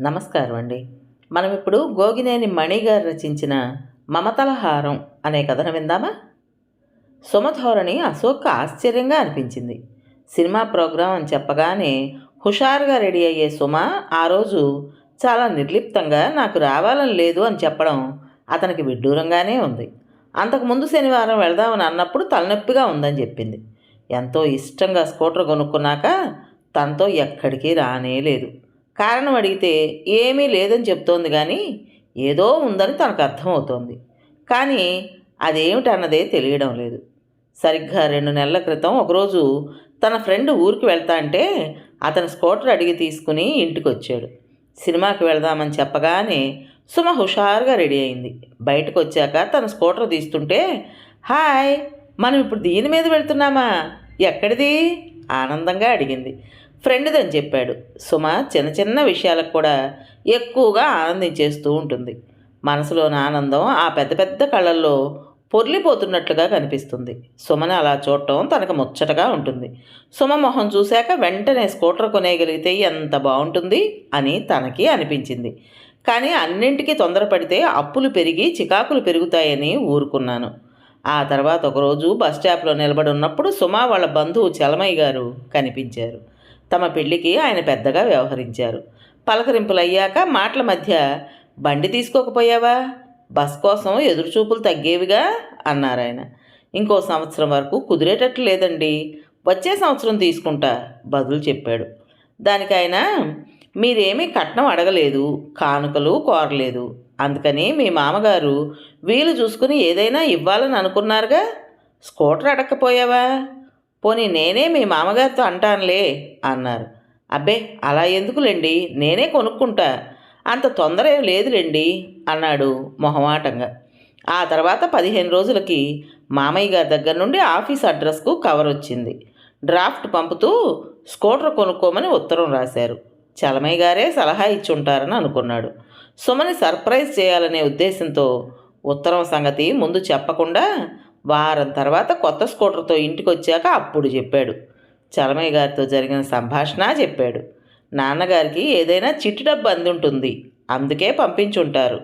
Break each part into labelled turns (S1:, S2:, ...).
S1: నమస్కారం అండి. మనం ఇప్పుడు గోగినేని మణి గారు రచించిన మమతలహారం అనే కథను విందామా? సుమధోరణి అశోక్ ఆశ్చర్యంగా అనిపించింది. సినిమా ప్రోగ్రాం అని చెప్పగానే హుషారుగా రెడీ అయ్యే సుమ ఆ రోజు చాలా నిర్లిప్తంగా నాకు రావాలని లేదు అని చెప్పడం అతనికి విడ్డూరంగానే ఉంది. అంతకుముందు శనివారం వెళదామని అన్నప్పుడు తలనొప్పిగా ఉందని చెప్పింది. ఎంతో ఇష్టంగా స్కూటర్ కొనుక్కున్నాక తనతో ఎక్కడికి రానే లేదు. కారణం అడిగితే ఏమీ లేదని చెప్తోంది కానీ ఏదో ఉందని తనకు అర్థమవుతోంది. కానీ అదేమిటన్నదే తెలియడం లేదు. సరిగ్గా రెండు నెలల క్రితం ఒకరోజు తన ఫ్రెండ్ ఊరికి వెళ్తా అంటే అతను స్కూటర్ అడిగి తీసుకుని ఇంటికి వచ్చాడు సినిమాకి వెళదామని చెప్పగానే సుమ హుషారుగా రెడీ అయింది. బయటకు వచ్చాక తన స్కూటర్ తీస్తుంటే హాయ్ మనం ఇప్పుడు దీని మీద వెళ్తున్నామా? ఎక్కడిది? ఆనందంగా అడిగింది. ఫ్రెండ్దని చెప్పాడు. సుమ చిన్న చిన్న విషయాలకు కూడా ఎక్కువగా ఆనందించేస్తూ ఉంటుంది. మనసులోని ఆనందం ఆ పెద్ద పెద్ద కళ్ళల్లో పొర్లిపోతున్నట్లుగా కనిపిస్తుంది. సుమను అలా చూడటం తనకు ముచ్చటగా ఉంటుంది. సుమ మొహం చూశాక వెంటనే స్కూటర్ కొనేయగలిగితే ఎంత బాగుంటుంది అని తనకి అనిపించింది. కానీ అన్నింటికీ తొందరపడితే అప్పులు పెరిగి చికాకులు పెరుగుతాయని ఊరుకున్నాను. ఆ తర్వాత ఒకరోజు బస్ స్టాప్లో నిలబడి ఉన్నప్పుడు సుమ వాళ్ళ బంధువు చలమయ్య గారు కనిపించారు. తమ పెళ్ళికి ఆయన పెద్దగా వ్యవహరించారు. పలకరింపులు అయ్యాక మాటల మధ్య బండి తీసుకోకపోయావా? బస్ కోసం ఎదురుచూపులు తగ్గేవిగా అన్నారు ఆయన ఇంకో సంవత్సరం వరకు కుదిరేటట్లు లేదండి. వచ్చే సంవత్సరం తీసుకుంటా బదులు చెప్పాడు. దానికి ఆయన మీరేమీ కట్నం అడగలేదు కానుకలు కోరలేదు. అందుకని మీ మామగారు వీలు చూసుకుని ఏదైనా ఇవ్వాలని అనుకున్నారుగా? స్కూటర్ అడగకపోయావా పోనీ నేనే మీ మామగారితో అంటానులే అన్నారు. అబ్బే అలా ఎందుకులేండి? నేనే కొనుక్కుంటా. అంత తొందర ఏం లేదులేండి అన్నాడు మొహమాటంగా. ఆ తర్వాత పదిహేను రోజులకి మామయ్య గారి దగ్గర నుండి ఆఫీస్ అడ్రస్కు కవర్ వచ్చింది డ్రాఫ్ట్ పంపుతూ స్కూటర్ కొనుక్కోమని ఉత్తరం రాశారు. చలమయ్య గారే సలహా ఇచ్చి ఉంటారని అనుకున్నాడు. సుమని సర్ప్రైజ్ చేయాలనే ఉద్దేశంతో ఉత్తరం సంగతి ముందు చెప్పకుండా వారం తర్వాత కొత్త స్కూటర్తో ఇంటికి వచ్చాక అప్పుడు చెప్పాడు. చలమయ్య గారితో జరిగిన సంభాషణ చెప్పాడు. నాన్నగారికి ఏదైనా చిట్టి డబ్బు అంది ఉంటుంది అందుకే పంపించుంటారు.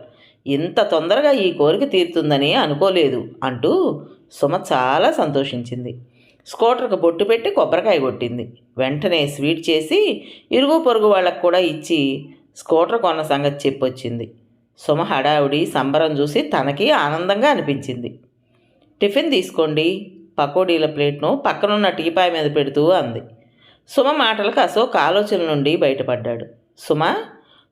S1: ఇంత తొందరగా ఈ కోరిక తీరుతుందని అనుకోలేదు అంటూ సుమ చాలా సంతోషించింది. స్కూటర్కు బొట్టు పెట్టి కొబ్బరికాయ కొట్టింది. వెంటనే స్వీట్ చేసి ఇరుగు పొరుగు వాళ్ళకు కూడా ఇచ్చి స్కూటర్ కొన్న సంగతి చెప్పొచ్చింది. సుమ హడావుడి సంబరం చూసి తనకి ఆనందంగా అనిపించింది. టిఫిన్ తీసుకోండి. పకోడీల ప్లేట్ను పక్కనున్న టీపాయ్ మీద పెడుతూ అంది. సుమ మాటలకు అశోక్ ఆలోచన నుండి బయటపడ్డాడు. సుమ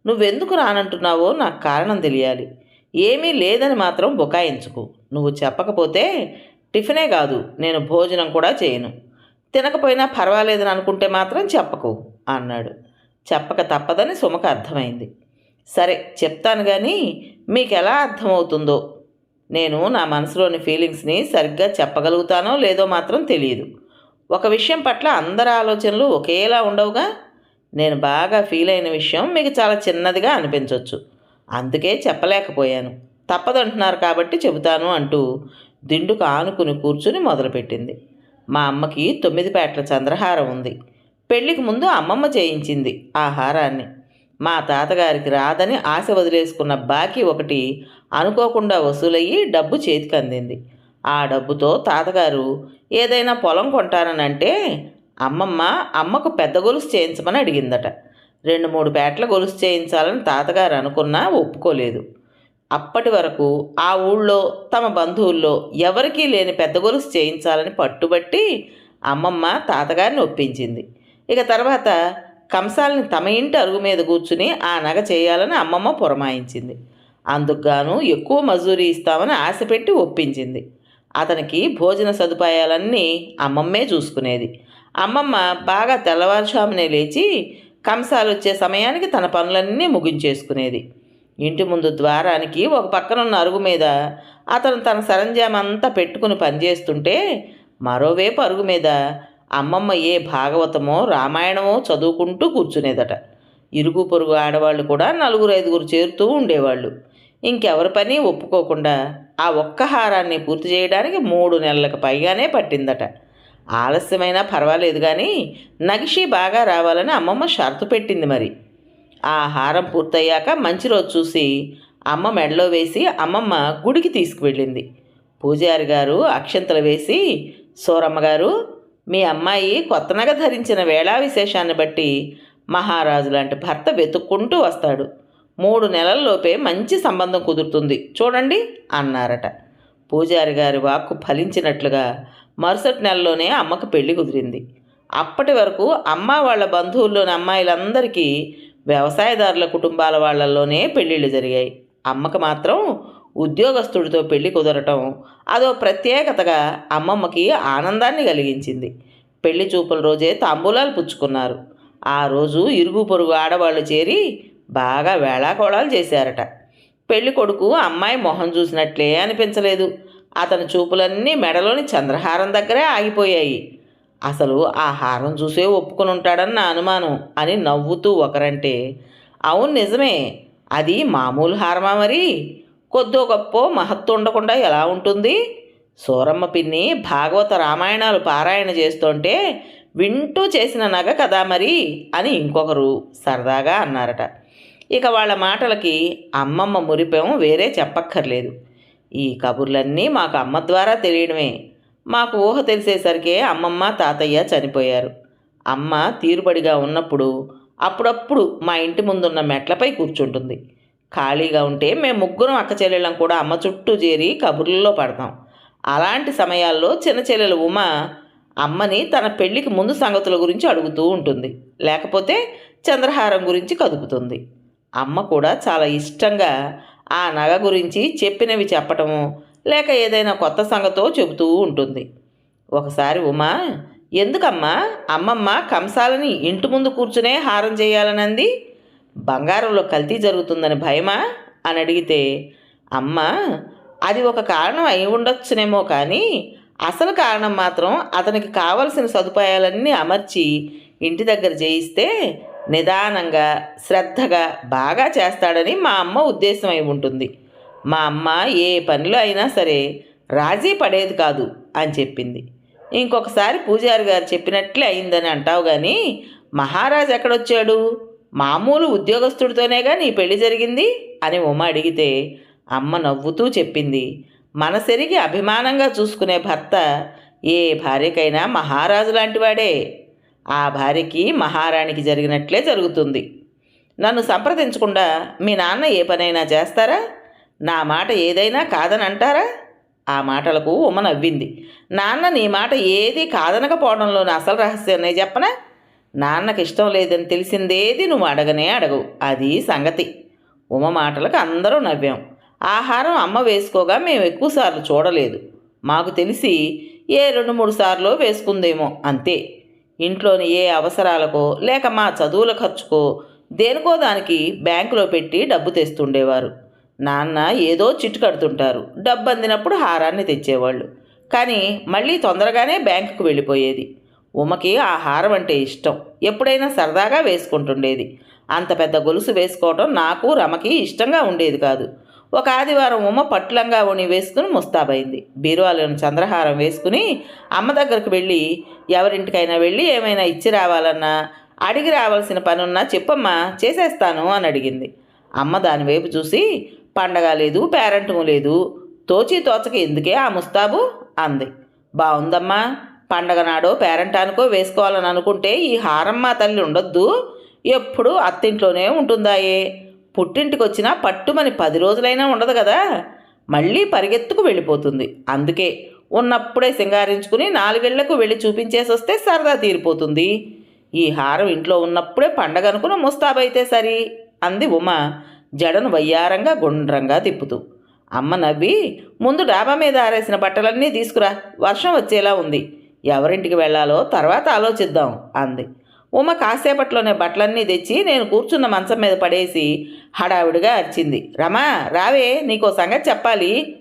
S1: నువ్వెందుకు రానంటున్నావో నాకు కారణం తెలియాలి. ఏమీ లేదని మాత్రం బుకాయించుకు. నువ్వు చెప్పకపోతే టిఫినే కాదు నేను భోజనం కూడా చేయను. తినకపోయినా పర్వాలేదని అనుకుంటే మాత్రం చెప్పకు అన్నాడు. చెప్పక తప్పదని సుమకు అర్థమైంది. సరే చెప్తాను కానీ మీకు ఎలా అర్థమవుతుందో నేను నా మనసులోని ఫీలింగ్స్ని సరిగ్గా చెప్పగలుగుతానో లేదో మాత్రం తెలియదు. ఒక విషయం పట్ల అందరి ఆలోచనలు ఒకేలా ఉండవుగా? నేను బాగా ఫీల్ అయిన విషయం మీకు చాలా చిన్నదిగా అనిపించవచ్చు అందుకే చెప్పలేకపోయాను. తప్పదంటున్నారు కాబట్టి చెబుతాను అంటూ దిండుకు ఆనుకుని కూర్చుని మొదలుపెట్టింది. మా అమ్మకి తొమ్మిది పేటల చంద్రహారం ఉంది. పెళ్ళికి ముందు అమ్మమ్మ చేయించింది ఆ హారాన్ని. మా తాతగారికి రాదని ఆశ వదిలేసుకున్న బాకీ ఒకటి అనుకోకుండా వసూలయ్యి డబ్బు చేతికి అందింది. ఆ డబ్బుతో తాతగారు ఏదైనా పొలం కొంటారనంటే అమ్మమ్మ అమ్మకు పెద్ద గొలుసు చేయించమని అడిగిందట. రెండు మూడు పేటల గొలుసు చేయించాలని తాతగారు అనుకున్నా ఒప్పుకోలేదు. అప్పటి వరకు ఆ ఊళ్ళో తమ బంధువుల్లో ఎవరికీ లేని పెద్ద గొలుసు చేయించాలని పట్టుబట్టి అమ్మమ్మ తాతగారిని ఒప్పించింది. ఇక తర్వాత కంసాలని తమ ఇంటి అరుగు మీద కూర్చుని ఆ నగ చేయాలని అమ్మమ్మ పురమాయించింది. అందుకుగాను ఎక్కువ మజూరీ ఇస్తామని ఆశపెట్టి ఒప్పించింది. అతనికి భోజన సదుపాయాలన్నీ అమ్మమ్మే చూసుకునేది. అమ్మమ్మ బాగా తెల్లవారుజామునే లేచి కంసాలు వచ్చే సమయానికి తన పనులన్నీ ముగించేసుకునేది. ఇంటి ముందు ద్వారానికి ఒక పక్కనున్న అరుగు మీద అతను తన సరంజామంతా పెట్టుకుని పనిచేస్తుంటే మరోవైపు అరుగు మీద అమ్మమ్మ ఏ భాగవతమో రామాయణమో చదువుకుంటూ కూర్చునేదట. ఇరుగు పొరుగు ఆడవాళ్ళు కూడా నలుగురు ఐదుగురు చేరుతూ ఉండేవాళ్ళు. ఇంకెవరి పని ఒప్పుకోకుండా ఆ ఒక్క హారాన్ని పూర్తి చేయడానికి మూడు నెలలకు పైగానే పట్టిందట. ఆలస్యమైనా పర్వాలేదు కానీ నగిషి బాగా రావాలని అమ్మమ్మ షరతు పెట్టింది మరి. ఆ హారం పూర్తయ్యాక మంచి రోజు చూసి అమ్మ మెడలో వేసి అమ్మమ్మ గుడికి తీసుకువెళ్ళింది. పూజారి గారు అక్షంతలు వేసి సూరమ్మ గారు మీ అమ్మాయి కొత్త నగ ధరించిన వేళా విశేషాన్ని బట్టి మహారాజు లాంటి భర్త వెతుక్కుంటూ వస్తాడు. మూడు నెలల్లోపే మంచి సంబంధం కుదురుతుంది. చూడండి అన్నారట. పూజారి గారి వాక్కు ఫలించినట్లుగా మరుసటి నెలలోనే అమ్మకు పెళ్ళి కుదిరింది. అప్పటి వరకు అమ్మ వాళ్ళ బంధువుల్లోని అమ్మాయిలందరికీ వ్యవసాయదారుల కుటుంబాల వాళ్ళల్లోనే పెళ్ళిళ్ళు జరిగాయి. అమ్మకు మాత్రం ఉద్యోగస్తుడితో పెళ్ళి కుదరటం అదో ప్రత్యేకతగా అమ్మమ్మకి ఆనందాన్ని కలిగించింది. పెళ్ళి చూపుల రోజే తాంబూలాలు పుచ్చుకున్నారు. ఆ రోజు ఇరుగు పొరుగు ఆడవాళ్ళు చేరి బాగా వేళాకోళాలు చేశారట. పెళ్ళి కొడుకు అమ్మాయి మొహం చూసినట్లే అనిపించలేదు. అతని చూపులన్నీ మెడలోని చంద్రహారం దగ్గరే ఆగిపోయాయి. అసలు ఆ హారం చూసే ఒప్పుకొని ఉంటాడని నా అనుమానం అని నవ్వుతూ ఒకరంటే అవును నిజమే అది మామూలు హారమా మరి? కొద్దో గొప్ప మహత్తు ఉండకుండా ఎలా ఉంటుంది? సూరమ్మ పిన్ని భాగవత రామాయణాలు పారాయణ చేస్తుంటే వింటూ చేసిన నగ కదా మరి? అని ఇంకొకరు సరదాగా అన్నారట. ఇక వాళ్ళ మాటలకి అమ్మమ్మ మురిపం వేరే చెప్పక్కర్లేదు. ఈ కబుర్లన్నీ మాకు అమ్మ ద్వారా తెలియడమే. మాకు ఊహ తెలిసేసరికే అమ్మమ్మ తాతయ్య చనిపోయారు. అమ్మ తీరుబడిగా ఉన్నప్పుడు అప్పుడప్పుడు మా ఇంటి ముందున్న మెట్లపై కూర్చుంటుంది. ఖాళీగా ఉంటే మేము ముగ్గురం అక్క చెల్లెళ్ళం కూడా అమ్మ చుట్టూ చేరి కబుర్లలో పడతాం. అలాంటి సమయాల్లో చిన్న చెల్లెలు ఉమ అమ్మని తన పెళ్ళికి ముందు సంగతుల గురించి అడుగుతూ ఉంటుంది. లేకపోతే చంద్రహారం గురించి కదుపుతుంది. అమ్మ కూడా చాలా ఇష్టంగా ఆ నగ గురించి చెప్పినవి చెప్పటము లేక ఏదైనా కొత్త సంగతో చెబుతూ ఉంటుంది. ఒకసారి ఉమా ఎందుకమ్మా? అమ్మమ్మ కంసాలని ఇంటి ముందు కూర్చునే హారం చేయాలనంది? బంగారంలో కల్తీ జరుగుతుందని భయమా? అని అడిగితే అమ్మ అది ఒక కారణం అయి ఉండొచ్చునేమో కానీ అసలు కారణం మాత్రం అతనికి కావలసిన సదుపాయాలన్నీ అమర్చి ఇంటి దగ్గర చేయిస్తే నిదానంగా శ్రద్ధగా బాగా చేస్తాడని మా అమ్మ ఉద్దేశం అయి ఉంటుంది. మా అమ్మ ఏ పనిలో అయినా సరే రాజీ పడేది కాదు అని చెప్పింది. ఇంకొకసారి పూజారి గారు చెప్పినట్లే అయిందని అంటావు కానీ మహారాజు ఎక్కడొచ్చాడు? మామూలు ఉద్యోగస్తుడితోనేగా నీ పెళ్ళి జరిగింది? అని ఉమ అడిగితే అమ్మ నవ్వుతూ చెప్పింది. మనసెరిగి అభిమానంగా చూసుకునే భర్త ఏ భార్యకైనా మహారాజు లాంటివాడే. ఆ భార్యకి మహారాణికి జరిగినట్లే జరుగుతుంది. నన్ను సంప్రదించకుండా మీ నాన్న ఏ పనైనా చేస్తారా? నా మాట ఏదైనా కాదని అంటారా ఆ మాటలకు ఉమ నవ్వింది. నాన్న నీ మాట ఏది కాదనకపోవడంలోని అసలు రహస్యాన్ని చెప్పనా? నాన్నకి ఇష్టం లేదని తెలిసిందేది నువ్వు అడగనే అడగవు. అది సంగతి. ఉమ మాటలకు అందరూ నవ్వాం. ఆహారం అమ్మ వేసుకోగా మేము ఎక్కువసార్లు చూడలేదు. మాకు తెలిసి ఏ రెండు మూడు సార్లు వేసుకుందేమో అంతే. ఇంట్లోని ఏ అవసరాలకో లేక మా చదువుల ఖర్చుకో దేనికో దానికి బ్యాంకులో పెట్టి డబ్బు తెస్తుండేవారు. నాన్న ఏదో చిట్టు కడుతుంటారు. డబ్బు అందినప్పుడు హారాన్ని తెచ్చేవాళ్ళు. కానీ మళ్ళీ తొందరగానే బ్యాంకుకు వెళ్ళిపోయేది. ఉమకి ఆ హారం అంటే ఇష్టం. ఎప్పుడైనా సరదాగా వేసుకుంటుండేది. అంత పెద్ద గొలుసు వేసుకోవటం నాకు రమకి ఇష్టంగా ఉండేది కాదు. ఒక ఆదివారం ఉమ్మ పట్లంగా ఉని వేసుకుని ముస్తాబైంది. బీరువాలను చంద్రహారం వేసుకుని అమ్మ దగ్గరకు వెళ్ళి ఎవరింటికైనా వెళ్ళి ఏమైనా ఇచ్చి రావాలన్నా అడిగి రావాల్సిన పనున్నా చెప్పమ్మా చేసేస్తాను అని అడిగింది. అమ్మ దాని వైపు చూసి పండగ లేదు పేరెంటము లేదు తోచి తోచక ఎందుకే ఆ ముస్తాబు? అంది. బాగుందమ్మా పండగ నాడో పేరెంటానికో వేసుకోవాలని అనుకుంటే ఈ హారమ్మ తల్లి ఉండొద్దు ఎప్పుడూ అత్తింట్లోనే ఉంటుందాయే. పుట్టింటికి వచ్చినా పట్టుమని పది రోజులైనా ఉండదు కదా. మళ్ళీ పరిగెత్తుకు వెళ్ళిపోతుంది. అందుకే ఉన్నప్పుడే సింగారించుకుని నాలుగేళ్ళకు వెళ్ళి చూపించేసి వస్తే సరదా తీరిపోతుంది. ఈ హారం ఇంట్లో ఉన్నప్పుడే పండగ అనుకుని ముస్తాబైతే సరి అంది ఉమ. జడను వయ్యారంగా గుండ్రంగా తిప్పుతూ. అమ్మ నవ్వి ముందు డాబా మీద ఆరేసిన బట్టలన్నీ తీసుకురా. వర్షం వచ్చేలా ఉంది. ఎవరింటికి వెళ్ళాలో తర్వాత ఆలోచిద్దాం అంది. ఉమ కాసేపట్లోనే బట్టలన్నీ తెచ్చి నేను కూర్చున్న మంచం మీద పడేసి హడావిడిగా అరిచింది. రమా రావే నీకో సంగతి చెప్పాలి.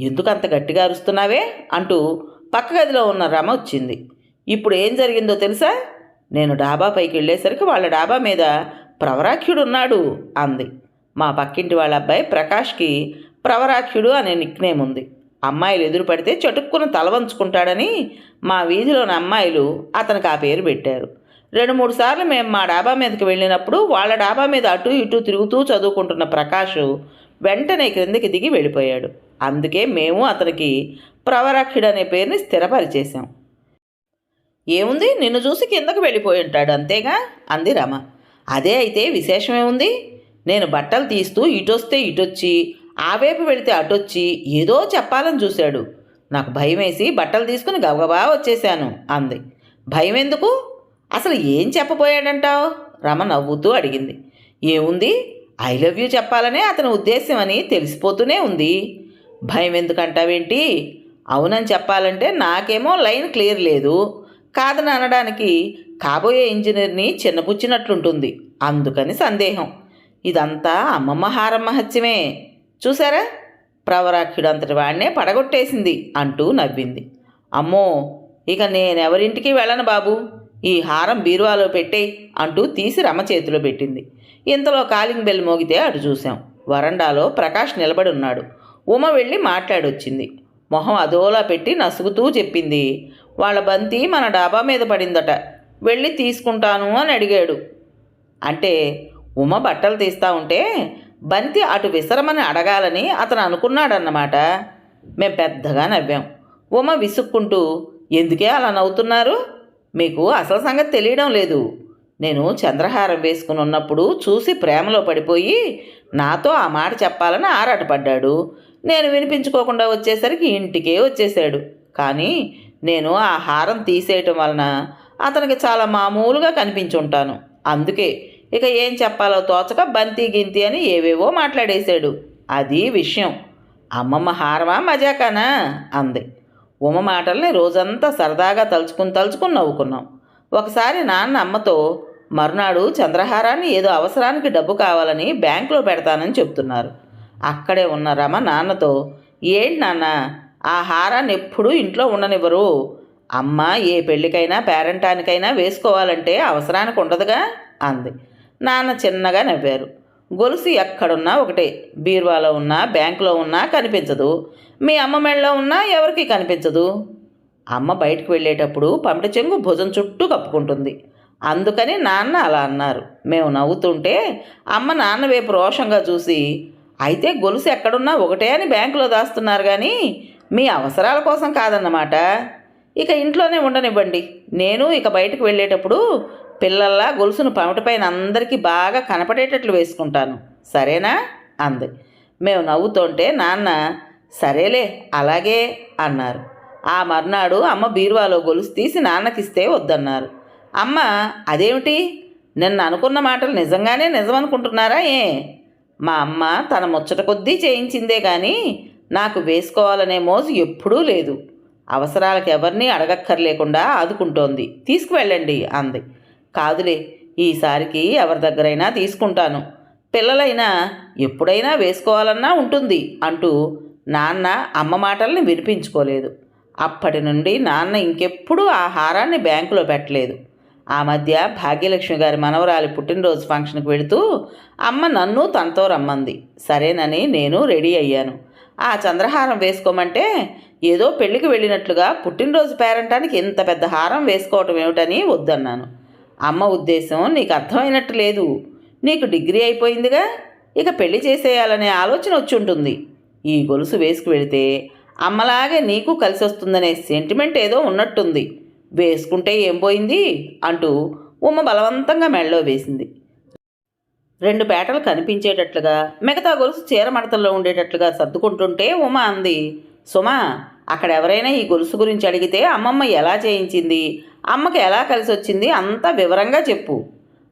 S1: ఎందుకు అంత గట్టిగా అరుస్తున్నావే? అంటూ పక్క గదిలో ఉన్న రమ వచ్చింది. ఇప్పుడు ఏం జరిగిందో తెలుసా? నేను డాబా పైకి వెళ్ళేసరికి వాళ్ళ డాబా మీద ప్రవరాఖ్యుడున్నాడు అంది. మా పక్కింటి వాళ్ళ అబ్బాయి ప్రకాష్కి ప్రవరాఖ్యుడు అనే నిక్నేమ్ ఉంది. అమ్మాయిలు ఎదురు పడితే చటుక్కున తల వంచుకుంటాడని మా వీధిలోని అమ్మాయిలు అతనికి ఆ పేరు పెట్టారు. రెండు మూడు సార్లు మేము మా డాబా మీదకి వెళ్ళినప్పుడు వాళ్ళ డాబా మీద అటు ఇటు తిరుగుతూ చదువుకుంటున్న ప్రకాష్ వెంటనే క్రిందికి దిగి వెళ్ళిపోయాడు. అందుకే మేము అతనికి ప్రవరక్షుడు అనే పేరుని స్థిరపరిచేశాం. ఏముంది? నిన్ను చూసి కిందకు వెళ్ళిపోయి ఉంటాడు అంతేగా? అంది రమ. అదే అయితే విశేషమేముంది నేను బట్టలు తీస్తూ ఇటొస్తే ఇటొచ్చి ఆ వైపు వెళితే అటొచ్చి ఏదో చెప్పాలని చూశాడు. నాకు భయం వేసి బట్టలు తీసుకుని గబగబా వచ్చేశాను అంది. భయం ఎందుకు అసలు ఏం చెప్పబోయాడంటావు? రమ నవ్వుతూ అడిగింది. ఏముంది? ఐ లవ్ యూ చెప్పాలనే అతని ఉద్దేశం అని తెలిసిపోతూనే ఉంది. భయం ఎందుకంటావేంటి? అవునని చెప్పాలంటే నాకేమో లైన్ క్లియర్ లేదు. కాదని అనడానికి కాబోయే ఇంజనీర్ని చిన్నపుచ్చినట్లుంటుంది. అందుకని సందేహం. ఇదంతా అమ్మమ్మ హారమ్మ హత్యమే. చూసారా? ప్రవరాక్షుడు అంతటి వాడినే పడగొట్టేసింది అంటూ నవ్వింది. అమ్మో ఇక నేనెవరింటికి వెళ్ళను బాబు? ఈ హారం బీరువాలో పెట్టే అంటూ తీసి రమ చేతిలో పెట్టింది. ఇంతలో కాలింగ్ బెల్ మోగితే అటు చూశాం. వరండాలో ప్రకాష్ నిలబడి ఉన్నాడు. ఉమ వెళ్ళి మాట్లాడొచ్చింది. మొహం అదోలా పెట్టి నసుగుతూ చెప్పింది. వాళ్ళ బంతి మన డాబా మీద పడిందట. వెళ్ళి తీసుకుంటాను అని అడిగాడు. అంటే ఉమ బట్టలు తీస్తా ఉంటే బంతి అటు విసరమని అడగాలని అతను అనుకున్నాడన్నమాట. మేం పెద్దగా నవ్వాం. ఉమ విసుక్కుంటూ ఎందుకే అలా నవ్వుతున్నారు? మీకు అసలు సంగతి తెలియడం లేదు. నేను చంద్రహారం వేసుకుని ఉన్నప్పుడు చూసి ప్రేమలో పడిపోయి నాతో ఆ మాట చెప్పాలని ఆరాటపడ్డాడు నేను వినిపించుకోకుండా వచ్చేసరికి ఇంటికే వచ్చేసాడు కానీ నేను ఆ హారం తీసేయటం వలన అతనికి చాలా మామూలుగా కనిపించుంటాను. అందుకే ఇక ఏం చెప్పాలో తోచక బంతి గింతి అని ఏవేవో మాట్లాడేశాడు. అది విషయం. అమ్మమ్మ హారమా మజాకానా? అంది. ఉమ మాటల్ని రోజంతా సరదాగా తలుచుకుని తలుచుకుని నవ్వుకున్నాం. ఒకసారి నాన్న అమ్మతో మరునాడు చంద్రహారాన్ని ఏదో అవసరానికి డబ్బు కావాలని బ్యాంకులో పెడతానని చెప్తున్నారు. అక్కడే ఉన్న రమ నాన్నతో ఏంటి నాన్న ఆ హారాన్ని ఎప్పుడూ ఇంట్లో ఉండనివ్వరు. అమ్మ ఏ పెళ్ళికైనా పేరెంటానికైనా వేసుకోవాలంటే అవసరానికి ఉండదుగా? అంది. నాన్న చిన్నగా నవ్వారు. గొలుసు ఎక్కడున్నా ఒకటే. బీరువాలో ఉన్నా బ్యాంకులో ఉన్నా కనిపించదు. మీ అమ్మ మెళ్ళలో ఉన్నా ఎవరికి కనిపించదు. అమ్మ బయటకు వెళ్ళేటప్పుడు పమిట చెంగు భుజం చుట్టూ కప్పుకుంటుంది. అందుకని నాన్న అలా అన్నారు. మేము నవ్వుతుంటే అమ్మ నాన్న వైపు రోషంగా చూసి అయితే గొలుసు ఎక్కడున్నా ఒకటే అని బ్యాంకులో దాస్తున్నారు కానీ మీ అవసరాల కోసం కాదన్నమాట. ఇక ఇంట్లోనే ఉండనివ్వండి. నేను ఇక బయటకు వెళ్ళేటప్పుడు పిల్లల్లా గొలుసును పమిటపైన అందరికీ బాగా కనపడేటట్లు వేసుకుంటాను. సరేనా? అంది. మేము నవ్వుతుంటే నాన్న సరేలే అలాగే అన్నారు. ఆ మర్నాడు అమ్మ బీరువాలో గొలుసు తీసి నాన్నకిస్తే వద్దన్నారు. అమ్మ అదేమిటి? నిన్న అనుకున్న మాటలు నిజంగానే నిజమనుకుంటున్నారా ఏ? మా అమ్మ తన ముచ్చట కొద్దీ చేయించిందే కానీ నాకు వేసుకోవాలనే మోజు ఎప్పుడూ లేదు. అవసరాలకు ఎవరిని అడగక్కర్లేకుండా ఆదుకుంటోంది. తీసుకువెళ్ళండి అంది. కాదులే ఈసారికి ఎవరి దగ్గరైనా తీసుకుంటాను. పిల్లలైనా ఎప్పుడైనా వేసుకోవాలన్నా ఉంటుంది అంటూ నాన్న అమ్మ మాటల్ని వినిపించుకోలేదు. అప్పటి నుండి నాన్న ఇంకెప్పుడూ ఆ హారాన్ని బ్యాంకులో పెట్టలేదు. ఆ మధ్య భాగ్యలక్ష్మి గారి మనవరాలి పుట్టినరోజు ఫంక్షన్కి వెళుతూ అమ్మ నన్ను తనతో రమ్మంది. సరేనని నేను రెడీ అయ్యాను. ఆ చంద్రహారం వేసుకోమంటే ఏదో పెళ్ళికి వెళ్ళినట్లుగా పుట్టినరోజు పేరంటానికి ఇంత పెద్ద హారం వేసుకోవటం ఏమిటని వద్దన్నాను. అమ్మ ఉద్దేశం నీకు అర్థమైనట్టు లేదు. నీకు డిగ్రీ అయిపోయిందిగా? ఇక పెళ్ళి చేసేయాలనే ఆలోచన వచ్చి ఉంటుంది ఈ గొలుసు వేసుకు వెళితే అమ్మలాగే నీకు కలిసి వస్తుందనే సెంటిమెంట్ ఏదో ఉన్నట్టుంది. వేసుకుంటే ఏం పోయింది? అంటూ ఉమ్మ బలవంతంగా మెళ్ళలో వేసింది. రెండు పేటలు కనిపించేటట్లుగా మిగతా గొలుసు చీర మడతల్లో ఉండేటట్లుగా సర్దుకుంటుంటే ఉమ అంది సుమా అక్కడ ఎవరైనా ఈ గొలుసు గురించి అడిగితే అమ్మమ్మ ఎలా చేయించింది? అమ్మకి ఎలా కలిసి వచ్చింది అంతా వివరంగా చెప్పు.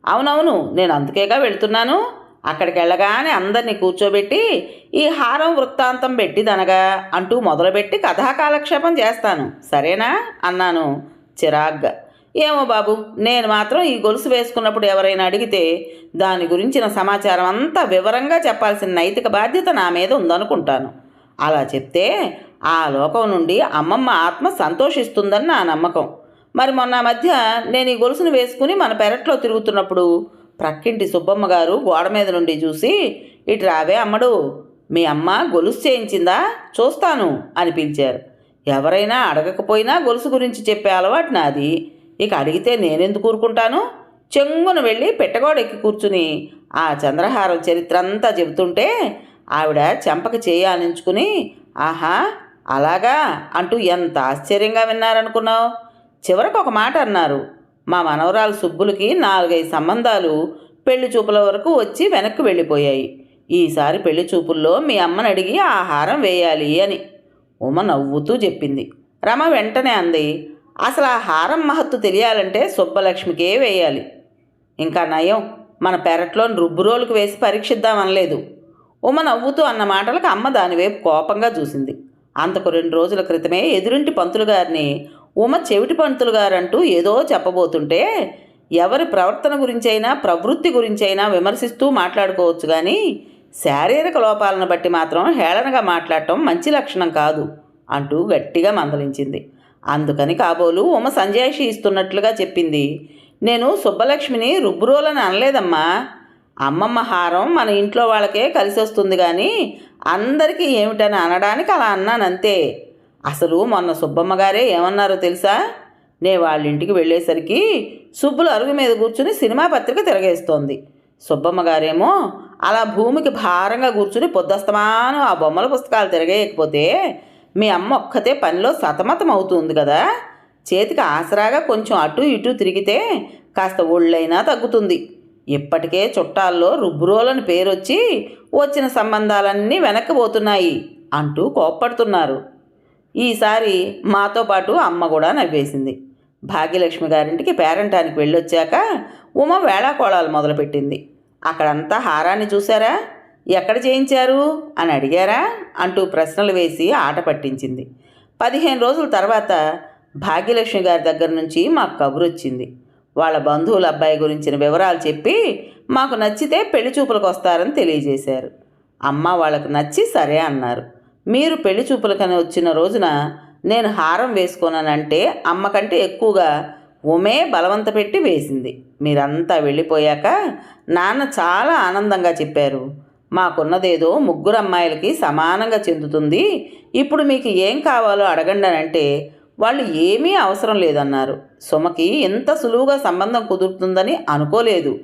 S1: అవునవును నేను అందుకేగా వెళ్తున్నాను. అక్కడికి వెళ్ళగానే అందరినీ కూర్చోబెట్టి ఈ హారం వృత్తాంతం పెట్టిదనగా అంటూ మొదలుపెట్టి కథాకాలక్షేపం చేస్తాను. సరేనా? అన్నాను చిరాగ్గా. ఏమో బాబు నేను మాత్రం ఈ గొలుసు వేసుకున్నప్పుడు ఎవరైనా అడిగితే దాని గురించిన సమాచారం అంతా వివరంగా చెప్పాల్సిన నైతిక బాధ్యత నా మీద ఉందనుకుంటాను. అలా చెప్తే ఆ లోకం నుండి అమ్మమ్మ ఆత్మ సంతోషిస్తుందని నా నమ్మకం. మరి మొన్న మధ్య నేను ఈ గొలుసును వేసుకుని మన పెరట్లో తిరుగుతున్నప్పుడు ప్రక్కింటి సుబ్బమ్మ గారు గోడ మీద నుండి చూసి ఇటు రావే అమ్మడు మీ అమ్మ గొలుసు చేయించిందా? చూస్తాను అని పిలిచారు ఎవరైనా అడగకపోయినా గొలుసు గురించి చెప్పే అలవాటు నాది. ఇక అడిగితే నేనెందుకు కూరుకుంటాను చెంగున వెళ్ళి పెట్టగోడ ఎక్కి కూర్చుని ఆ చంద్రహారం చరిత్ర అంతా చెబుతుంటే ఆవిడ చెంపక చేయాలించుకుని ఆహా అలాగా? అంటూ ఎంత ఆశ్చర్యంగా విన్నారనుకున్నావు? చివరకు ఒక మాట అన్నారు. మా మనవరాలు సుబ్బులకి నాలుగైదు సంబంధాలు పెళ్ళి చూపుల వరకు వచ్చి వెనక్కి వెళ్ళిపోయాయి. ఈసారి పెళ్ళి చూపుల్లో మీ అమ్మని అడిగి ఆహారం వేయాలి అని ఉమ నవ్వుతూ చెప్పింది. రమ వెంటనే అంది అసలు ఆ హారం మహత్తు తెలియాలంటే సుబ్బలక్ష్మికే వేయాలి. ఇంకా నయం మన పెరట్లోని రుబ్బురోలకు వేసి పరీక్షిద్దామనలేదు. ఉమ నవ్వుతూ అన్న మాటలకు అమ్మ దానివైపు కోపంగా చూసింది. అంతకు రెండు రోజుల క్రితమే ఎదురింటి పంతులు గారిని ఉమ చెవిటి పంతులు గారంటూ ఏదో చెప్పబోతుంటే ఎవరి ప్రవర్తన గురించైనా ప్రవృత్తి గురించైనా విమర్శిస్తూ మాట్లాడుకోవచ్చు కానీ శారీరక లోపాలను బట్టి మాత్రం హేళనగా మాట్లాడటం మంచి లక్షణం కాదు అంటూ గట్టిగా మందలించింది. అందుకని కాబోలు ఉమ సంజాయిషి ఇస్తున్నట్లుగా చెప్పింది. నేను సుబ్బలక్ష్మిని రుబ్బురోలని అనలేదమ్మా. అమ్మమ్మ హారం మన ఇంట్లో వాళ్ళకే కలిసి వస్తుంది కానీ అందరికీ ఏమిటని అనడానికి అలా అన్నాను అంతే అసలు మొన్న సుబ్బమ్మ గారే ఏమన్నారో తెలుసా? నే వాళ్ళ ఇంటికి వెళ్ళేసరికి సుబ్బులు అరుగు మీద కూర్చుని సినిమా పత్రిక తిరగేస్తోంది. సుబ్బమ్మ గారేమో అలా భూమికి భారంగా కూర్చుని పొద్దస్తమానం ఆ బొమ్మల పుస్తకాలు తిరగేయకపోతే మీ అమ్మ ఒక్కతే పనిలో సతమతం అవుతుంది కదా? చేతికి ఆసరాగా కొంచెం అటు ఇటు తిరిగితే కాస్త ఒళ్ళైనా తగ్గుతుంది. ఇప్పటికే చుట్టాల్లో రుబ్బురోలని పేరొచ్చి వచ్చిన సంబంధాలన్నీ వెనక్కిపోతున్నాయి అంటూ కోప్పడుతున్నారు. ఈసారి మాతో పాటు అమ్మ కూడా నవ్వేసింది. భాగ్యలక్ష్మి గారింటికి పేరంటానికి వెళ్ళొచ్చాక ఉమ వేళాకోళాలు మొదలుపెట్టింది. అక్కడంతా హారాన్ని చూసారా ఎక్కడ చేయించారు? అని అడిగారా? అంటూ ప్రశ్నలు వేసి ఆట పట్టించింది. పదిహేను రోజుల తర్వాత భాగ్యలక్ష్మి గారి దగ్గర నుంచి మాకు కబురు వచ్చింది వాళ్ళ బంధువుల అబ్బాయి గురించిన వివరాలు చెప్పి మాకు నచ్చితే పెళ్ళి చూపులకు వస్తారని తెలియజేశారు. అమ్మ వాళ్ళకు నచ్చి సరే అన్నారు. మీరు పెళ్ళి చూపులకని వచ్చిన రోజున నేను హారం వేసుకున్నానంటే అమ్మ కంటే ఎక్కువగా ఉమే బలవంత పెట్టి వేసింది. మీరంతా వెళ్ళిపోయాక నాన్న చాలా ఆనందంగా చెప్పారు. మాకున్నదేదో ముగ్గురు అమ్మాయిలకి సమానంగా చెందుతుంది. ఇప్పుడు మీకు ఏం కావాలో అడగండి అంటే వాళ్ళు ఏమీ అవసరం లేదన్నారు. సుమకి ఎంత సులువుగా సంబంధం కుదురుతుందని అనుకోలేదు.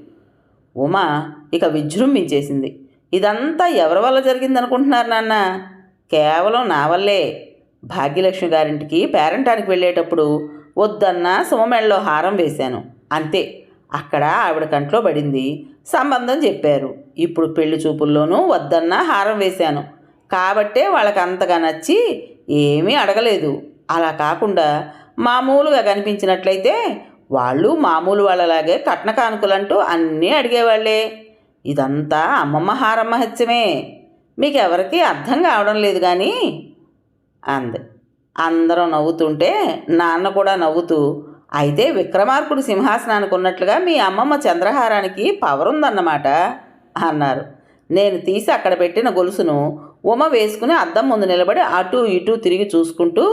S1: ఉమ ఇక విజృంభించేసింది. ఇదంతా ఎవరి వల్ల జరిగిందనుకుంటున్నారు నాన్న? కేవలం నా వల్లే. భాగ్యలక్ష్మి గారింటికి పేరంటానికి వెళ్ళేటప్పుడు వద్దన్న సుమమెళ్ళలో హారం వేశాను. అంతే. అక్కడ ఆవిడ కంట్లో పడింది. సంబంధం చెప్పారు. ఇప్పుడు పెళ్ళి చూపుల్లోనూ వద్దన్న హారం వేశాను. కాబట్టే వాళ్ళకి అంతగా నచ్చి ఏమీ అడగలేదు. అలా కాకుండా మామూలుగా కనిపించినట్లయితే వాళ్ళు మామూలు వాళ్ళలాగే కట్న కానుకలంటూ అన్నీ అడిగేవాళ్ళే. ఇదంతా అమ్మమ్మ హారమ్మ హత్యమే. మీకెవరికీ అర్థం కావడం లేదు కానీ అంది. అందరం నవ్వుతుంటే నాన్న కూడా నవ్వుతూ అయితే విక్రమార్కుడు సింహాసనానికి ఉన్నట్లుగా మీ అమ్మమ్మ చంద్రహారానికి పవర్ ఉందన్నమాట అన్నారు. నేను తీసి అక్కడ పెట్టిన గొలుసును ఉమ వేసుకుని అద్దం ముందు నిలబడి అటు ఇటు తిరిగి చూసుకుంటూ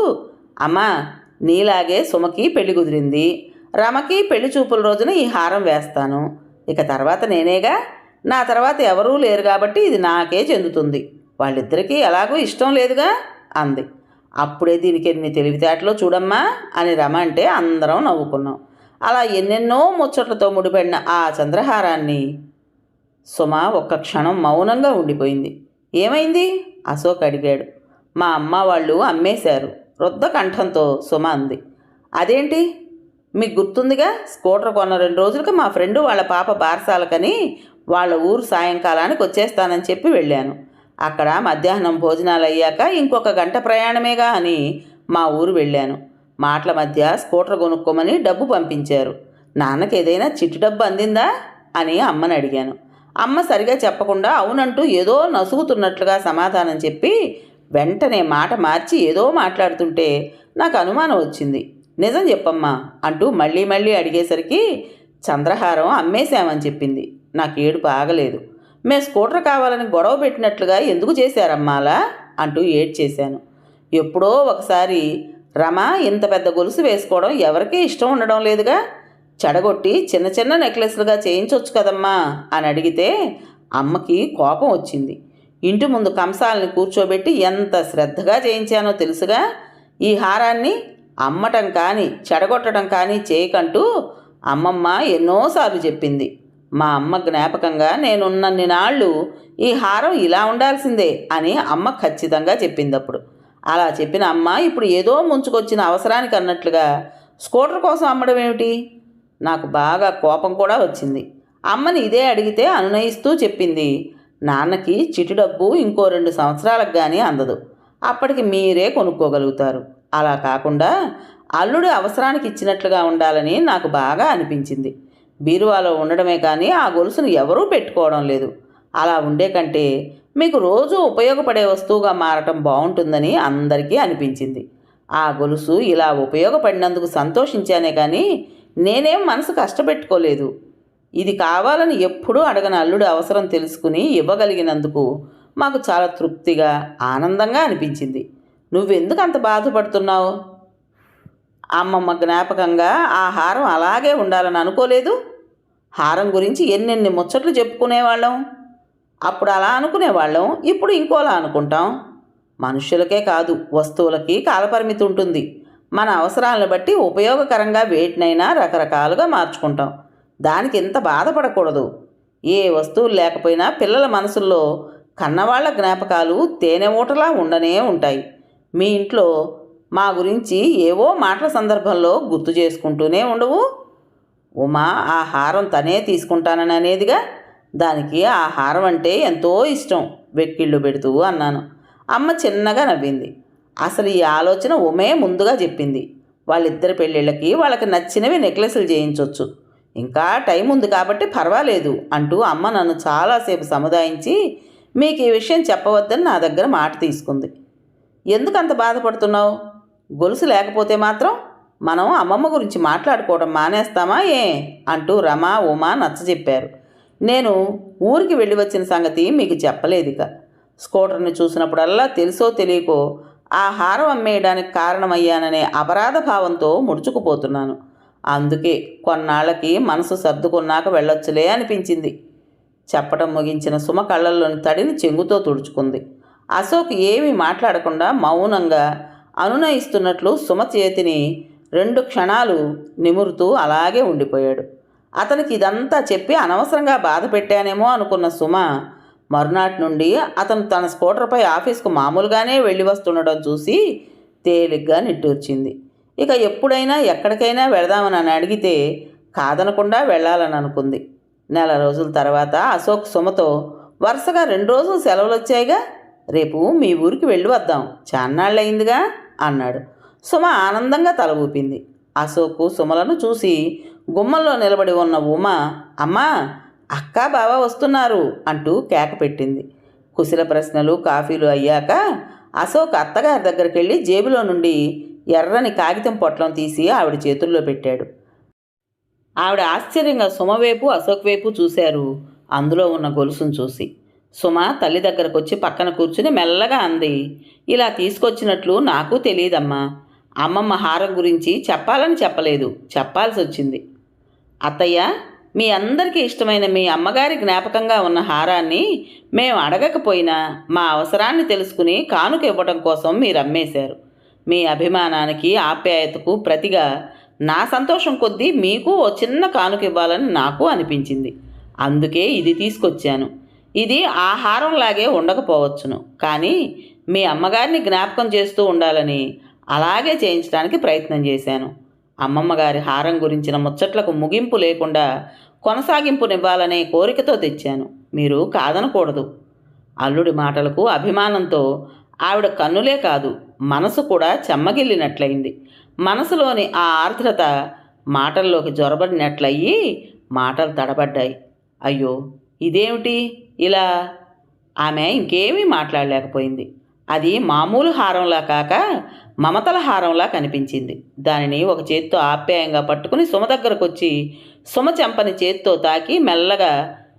S1: అమ్మా నీలాగే సుమకి పెళ్ళి కుదిరింది. రమకి పెళ్ళి చూపుల రోజున ఈ హారం వేస్తాను. ఇక తర్వాత నేనేగా? నా తర్వాత ఎవరూ లేరు కాబట్టి ఇది నాకే చెందుతుంది. వాళ్ళిద్దరికీ ఎలాగూ ఇష్టం లేదుగా? అంది. అప్పుడే దీనికి ఎన్ని తెలివితేటలో చూడమ్మా? అని రమ అంటే అందరం నవ్వుకున్నాం. అలా ఎన్నెన్నో ముచ్చట్లతో ముడిపడిన ఆ చంద్రహారాన్ని సుమ ఒక్క క్షణం మౌనంగా ఉండిపోయింది. ఏమైంది? అశోక్ అడిగాడు. మా అమ్మ వాళ్ళు అమ్మేశారు. వృద్ధ కంఠంతో సుమ అంది. అదేంటి? మీకు గుర్తుందిగా? స్కూటర్ కొన్న రెండు రోజులకి మా ఫ్రెండు వాళ్ళ పాప బారసాలకని వాళ్ళ ఊరు సాయంకాలానికి వచ్చేస్తానని చెప్పి వెళ్ళాను. అక్కడ మధ్యాహ్నం భోజనాలు అయ్యాక ఇంకొక గంట ప్రయాణమేగా అని మా ఊరు వెళ్ళాను. మాటల మధ్య స్కూటర్ కొనుక్కోమని డబ్బు పంపించారు. నాన్నకి ఏదైనా చిట్టు డబ్బు అందిందా? అని అమ్మని అడిగాను. అమ్మ సరిగా చెప్పకుండా అవునంటూ ఏదో నసుగుతున్నట్లుగా సమాధానం చెప్పి వెంటనే మాట మార్చి ఏదో మాట్లాడుతుంటే నాకు అనుమానం వచ్చింది. నిజం చెప్పమ్మా అంటూ మళ్ళీ మళ్ళీ అడిగేసరికి చంద్రహారం అమ్మేశామని చెప్పింది. నాకు ఏడుపు ఆగలేదు. మే స్కూటర్ కావాలని గొడవ పెట్టినట్లుగా ఎందుకు చేశారమ్మా అలా అంటూ ఏడ్చేశాను. ఎప్పుడో ఒకసారి రమ ఇంత పెద్ద గొలుసు వేసుకోవడం ఎవరికీ ఇష్టం ఉండడం లేదుగా? చెడగొట్టి చిన్న చిన్న నెక్లెస్లుగా చేయించవచ్చు కదమ్మా అని అడిగితే అమ్మకి కోపం వచ్చింది. ఇంటి ముందు కంసాలని కూర్చోబెట్టి ఎంత శ్రద్ధగా చేయించానో తెలుసుగా? ఈ హారాన్ని అమ్మటం కానీ చెడగొట్టడం కానీ చేయకంటూ అమ్మమ్మ ఎన్నోసార్లు చెప్పింది. మా అమ్మ జ్ఞాపకంగా నేనున్నన్ని నాళ్ళు ఈ హారం ఇలా ఉండాల్సిందే అని అమ్మ ఖచ్చితంగా చెప్పింది అప్పుడు అలా చెప్పిన అమ్మ ఇప్పుడు ఏదో ముంచుకొచ్చిన అవసరానికి అన్నట్లుగా స్కూటర్ కోసం అమ్మడం ఏమిటి? నాకు బాగా కోపం కూడా వచ్చింది. అమ్మని ఇదే అడిగితే అనునయిస్తూ చెప్పింది నాన్నకి చిటి డబ్బు ఇంకో రెండు సంవత్సరాలకు కానీ అందదు. అప్పటికి మీరే కొనుక్కోగలుగుతారు. అలా కాకుండా అల్లుడు అవసరానికి ఇచ్చినట్లుగా ఉండాలని నాకు బాగా అనిపించింది. బీరువాలో ఉండడమే కానీ ఆ గొలుసును ఎవరూ పెట్టుకోవడం లేదు. అలా ఉండే కంటే మీకు రోజు ఉపయోగపడే వస్తువుగా మారటం బాగుంటుందని అందరికీ అనిపించింది. ఆ గొలుసు ఇలా ఉపయోగపడినందుకు సంతోషించానే కానీ నేనేం మనసు కష్టపెట్టుకోలేదు. ఇది కావాలని ఎప్పుడూ అడగని అల్లుడి అవసరం తెలుసుకుని ఇవ్వగలిగినందుకు మాకు చాలా తృప్తిగా ఆనందంగా అనిపించింది. నువ్వెందుకు అంత బాధపడుతున్నావు? అమ్మమ్మ జ్ఞాపకంగా ఆ హారం అలాగే ఉండాలని అనుకోలేదు. హారం గురించి ఎన్నెన్ని ముచ్చట్లు చెప్పుకునేవాళ్ళం? అప్పుడు అలా అనుకునేవాళ్ళం ఇప్పుడు ఇంకోలా అనుకుంటాం. మనుషులకే కాదు వస్తువులకి కాలపరిమితి ఉంటుంది. మన అవసరాలను బట్టి ఉపయోగకరంగా వేటినైనా రకరకాలుగా మార్చుకుంటాం. దానికి ఇంత బాధపడకూడదు. ఏ వస్తువులు లేకపోయినా పిల్లల మనసుల్లో కన్నవాళ్ళ జ్ఞాపకాలు తేనె ఊటలా ఉండనే ఉంటాయి. మీ ఇంట్లో మా గురించి ఏవో మాటల సందర్భంలో గుర్తు చేసుకుంటూనే ఉండవు. ఉమా ఆ హారం తనే తీసుకుంటానని అనేదిగా దానికి ఆ హారం అంటే ఎంతో ఇష్టం వెక్కిళ్ళు పెడుతూ అన్నాను. అమ్మ చిన్నగా నవ్వింది. అసలు ఈ ఆలోచన ఉమే ముందుగా చెప్పింది. వాళ్ళిద్దరి పెళ్ళిళ్ళకి వాళ్ళకి నచ్చినవి నెక్లెస్లు చేయించవచ్చు ఇంకా టైం ఉంది కాబట్టి పర్వాలేదు అంటూ అమ్మ నన్ను చాలాసేపు సముదాయించి మీకు ఈ విషయం చెప్పవద్దని నా దగ్గర మాట తీసుకుంది. ఎందుకు అంత బాధపడుతున్నావు? గొలుసు లేకపోతే మాత్రం మనం అమ్మమ్మ గురించి మాట్లాడుకోవడం మానేస్తామా ఏ? అంటూ రమ ఉమా నచ్చజెప్పారు. నేను ఊరికి వెళ్ళి వచ్చిన సంగతి మీకు చెప్పలేదు ఇక. స్కూటర్ని చూసినప్పుడల్లా తెలుసో తెలియకో ఆ హారం అమ్మేయడానికి కారణమయ్యాననే అపరాధ భావంతో ముడుచుకుపోతున్నాను. అందుకే కొన్నాళ్ళకి మనసు సర్దుకున్నాక వెళ్ళొచ్చులే అనిపించింది. చెప్పడం ముగించిన సుమ కళ్ళల్లోని తడిని చెంగుతో తుడుచుకుంది. అశోక్ ఏమీ మాట్లాడకుండా మౌనంగా అనునయిస్తున్నట్లు సుమ చేతిని రెండు క్షణాలు నిమురుతూ అలాగే ఉండిపోయాడు. అతనికి ఇదంతా చెప్పి అనవసరంగా బాధ పెట్టానేమో అనుకున్న సుమ మరునాటి నుండి అతను తన స్కూటర్పై ఆఫీస్కు మామూలుగానే వెళ్ళి వస్తుండడం చూసి తేలిగ్గా నిట్టూర్చింది. ఇక ఎప్పుడైనా ఎక్కడికైనా వెళదామని అని అడిగితే కాదనకుండా వెళ్ళాలని అనుకుంది. నెల రోజుల తర్వాత అశోక్ సుమతో వరుసగా రెండు రోజులు సెలవులు వచ్చాయిగా రేపు మీ ఊరికి వెళ్ళి వద్దాం చాన్నాళ్ళయిందిగా అన్నాడు. సుమ ఆనందంగా తల ఊపింది. అశోకు సుమలను చూసి గుమ్మంలో నిలబడి ఉన్న ఉమ అమ్మా అక్క బావ వస్తున్నారు అంటూ కేక పెట్టింది. కుశల ప్రశ్నలు కాఫీలు అయ్యాక అశోక్ అత్తగారి దగ్గరికి వెళ్ళి జేబులో నుండి ఎర్రని కాగితం పొట్లం తీసి ఆవిడ చేతుల్లో పెట్టాడు. ఆవిడ ఆశ్చర్యంగా సుమ వైపు అశోక్ వైపు చూశారు. అందులో ఉన్న గొలుసును చూసి. సుమ తల్లి దగ్గరకు వచ్చి పక్కన కూర్చుని మెల్లగా అంది. ఇలా తీసుకొచ్చినట్లు నాకు తెలియదమ్మా. అమ్మమ్మ హారం గురించి చెప్పాలని చెప్పలేదు. చెప్పాల్సి వచ్చింది అత్తయ్య మీ అందరికీ ఇష్టమైన మీ అమ్మగారి జ్ఞాపకంగా ఉన్న హారాన్ని మేము అడగకపోయినా మా అవసరాన్ని తెలుసుకుని కానుక ఇవ్వటం కోసం మీరు అమ్మేశారు. మీ అభిమానానికి ఆప్యాయతకు ప్రతిగా నా సంతోషం కొద్దీ మీకు ఓ చిన్న కానుక ఇవ్వాలని నాకు అనిపించింది. అందుకే ఇది తీసుకొచ్చాను. ఇది ఆహారంలాగే ఉండకపోవచ్చును. కానీ మీ అమ్మగారిని జ్ఞాపకం చేస్తూ ఉండాలని అలాగే చేయించడానికి ప్రయత్నం చేశాను. అమ్మమ్మ గారి హారం గురించిన ముచ్చట్లకు ముగింపు లేకుండా కొనసాగింపునివ్వాలనే కోరికతో తెచ్చాను. మీరు కాదనకూడదు. అల్లుడి మాటలకు అభిమానంతో ఆవిడ కన్నులే కాదు. మనసు కూడా చెమ్మగిల్లినట్లయింది. మనసులోని ఆ ఆర్ద్రత మాటల్లోకి జొరబడినట్లయి మాటలు తడబడ్డాయి. అయ్యో ఇదేమిటి ఇలా? ఆమె ఇంకేమీ మాట్లాడలేకపోయింది. అది మామూలు హారంలా కాక మమతల హారంలా కనిపించింది. దానిని ఒక చేత్తో ఆప్యాయంగా పట్టుకుని సుమ దగ్గరకు వచ్చి సుమ చెంపని చేత్తో తాకి మెల్లగా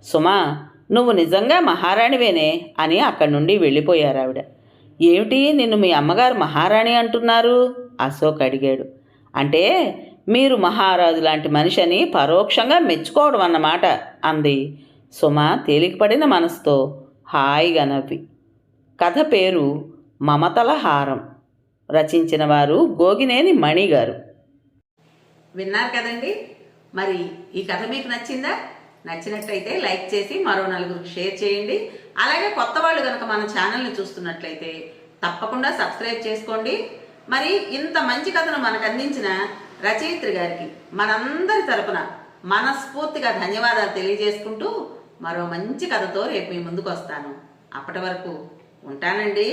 S1: సుమ నువ్వు నిజంగా మహారాణివేనే అని అక్కడి నుండి వెళ్ళిపోయారు ఆవిడ ఏమిటి నిన్ను మీ అమ్మగారు మహారాణి అంటున్నారు? అశోక్ అడిగాడు. అంటే మీరు మహారాజు లాంటి మనిషిని పరోక్షంగా మెచ్చుకోవడం అన్నమాట అంది. సుమ తేలికపడిన మనసుతో హాయిగా నవ్వి. కథ పేరు మమతల హారం. రచించిన వారు గోగినేని మణి గారు
S2: విన్నారు కదండి? మరి ఈ కథ మీకు నచ్చిందా? నచ్చినట్టయితే లైక్ చేసి మరో నలుగురికి షేర్ చేయండి. అలాగే కొత్త వాళ్ళు కనుక మన ఛానల్ని చూస్తున్నట్లయితే తప్పకుండా సబ్స్క్రైబ్ చేసుకోండి. మరి ఇంత మంచి కథను మనకు అందించిన రచయిత్రి గారికి మనందరి తరపున మనస్ఫూర్తిగా ధన్యవాదాలు తెలియజేసుకుంటూ మరో మంచి కథతో రేపు మీ ముందుకు వస్తాను. అప్పటి వరకు ఉంటానండి.